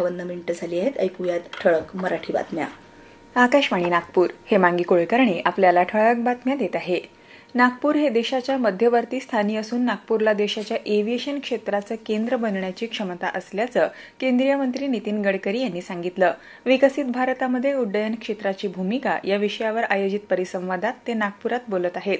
अठ्ठावन्न मिनिटं झाली आहेत. ऐकूयात ठळक मराठी बातम्या. आकाशवाणी नागपूर. हेमांगी कुळकर्णी आपल्याला ठळक बातम्या देत आहे. नागपूर हे देशाच्या मध्यवर्ती स्थानी असून नागपूरला देशाच्या एव्हिएशन क्षेत्राचं केंद्र बनण्याची क्षमता असल्याचं केंद्रीय मंत्री नितीन गडकरी यांनी सांगितलं. विकसित भारतामध्ये उड्डयन क्षेत्राची भूमिका या विषयावर आयोजित परिसंवादात ते नागपुरात बोलत आहेत.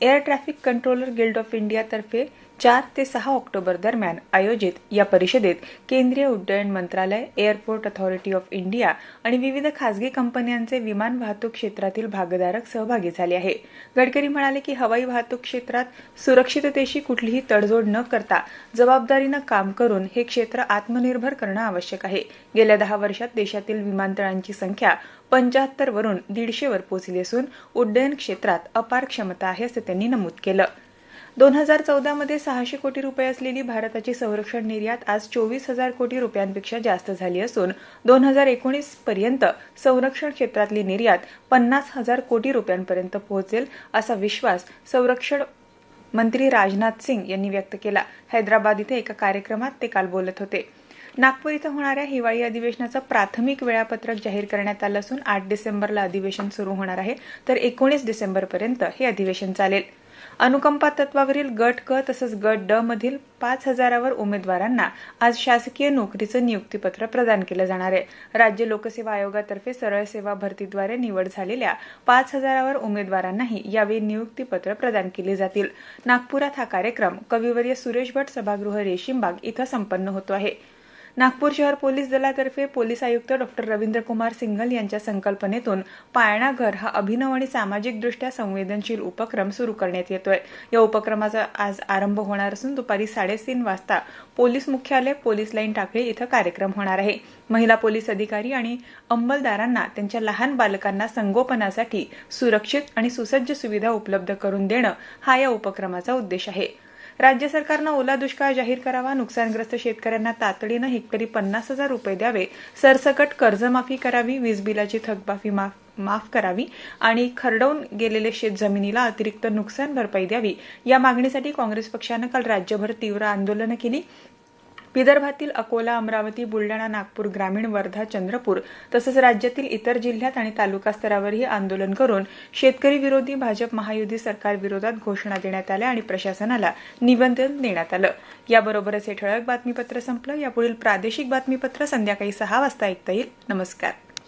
Air traffic controller guild of इंडियातर्फे चार ते सहा ऑक्टोबर दरम्यान आयोजित या परिषदेत केंद्रीय उड्डयन मंत्रालय एअरपोर्ट अथॉरिटी ऑफ इंडिया आणि विविध खासगी कंपन्यांचे विमान वाहतूक क्षेत्रातील भागधारक सहभागी झाले आहे. गडकरी म्हणाले की हवाई वाहतूक क्षेत्रात सुरक्षिततेशी कुठलीही तडजोड न करता जबाबदारीनं काम करून हे क्षेत्र आत्मनिर्भर करणं आवश्यक आहे. गेल्या दहा वर्षात देशातील विमानतळांची संख्या पंच्याहत्तर वरून दीडशेवर पोहोचली असून उड्डयन क्षेत्रात अपार क्षमता आहे असं त्यांनी नमूद केलं. दोन हजार चौदामध्ये सहाशे कोटी रुपये असलेली भारताची संरक्षण निर्यात आज चोवीस हजार कोटी रुपयांपेक्षा जास्त झाली असून दोन हजार एकोणीस पर्यंत संरक्षण क्षेत्रातली निर्यात पन्नास हजार कोटी रुपयांपर्यंत पोहोचेल असा विश्वास संरक्षण मंत्री राजनाथ सिंग यांनी व्यक्त केला. हैदराबाद इथे एका कार्यक्रमात ते काल बोलत होते. नागपूर इथं होणाऱ्या हिवाळी अधिवेशनाचं प्राथमिक वेळापत्रक जाहीर करण्यात आलं असून आठ डिसेंबरला अधिवेशन सुरू होणार आहे. तर एकोणीस डिसेंबरपर्यंत हे अधिवेशन चालेल. अनुकंपा तत्वावरील गट क तसंच गट ड मधील पाच हजारावर उमेदवारांना आज शासकीय नोकरीचं नियुक्तीपत्र प्रदान केलं जाणार आहे. राज्य लोकसेवा आयोगातर्फे सरळ सेवा भरतीद्वारे निवड झालेल्या पाच हजारावर उमेदवारांनाही यावेळी नियुक्तीपत्र प्रदान केली जातील. नागपुरात हा कार्यक्रम कविवर्य सुरेश भट सभागृह रेशीमबाग इथं संपन्न होतो आहे. नागपूर शहर पोलीस दलातर्फे पोलीस आयुक्त डॉक्टर रवींद्र कुमार सिंघल यांच्या संकल्पनेतून पाळणा घर हा अभिनव आणि सामाजिकदृष्ट्या संवेदनशील उपक्रम सुरू करण्यात येतोय. या उपक्रमाचा आज आरंभ होणार असून दुपारी साडेतीन वाजता पोलीस मुख्यालय पोलीस लाईन टाकळी इथं कार्यक्रम होणार आहे. महिला पोलीस अधिकारी आणि अंमलदारांना त्यांच्या लहान बालकांना संगोपनासाठी सुरक्षित आणि सुसज्ज सुविधा उपलब्ध करून देणं हा या उपक्रमाचा उद्देश आहे. राज्य सरकारनं ओला दुष्काळ जाहीर करावा नुकसानग्रस्त शेतकऱ्यांना तातडीनं हेक्टरी पन्नास हजार रुपये द्यावे सरसकट कर्जमाफी करावी वीज बिलाची थकबाफी माफ माफ करावी आणि खरडवून गेलेले शेत जमिनीला अतिरिक्त नुकसान भरपाई द्यावी या मागणीसाठी काँग्रेस पक्षानं काल राज्यभर तीव्र आंदोलनं केली. विदर्भातील अकोला अमरावती बुलडाणा नागपूर ग्रामीण वर्धा चंद्रपूर तसंच राज्यातील इतर जिल्ह्यात आणि तालुका स्तरावरही आंदोलन करून शेतकरी विरोधी भाजप महायुती सरकार विरोधात घोषणा देण्यात आल्या आणि प्रशासनाला निवेदन देण्यात आलं. याबरोबरच हे ठळक बातमीपत्र संपलं. यापुढील प्रादेशिक बातमीपत्र संध्याकाळी सहा वाजता ऐकता येईल. नमस्कार.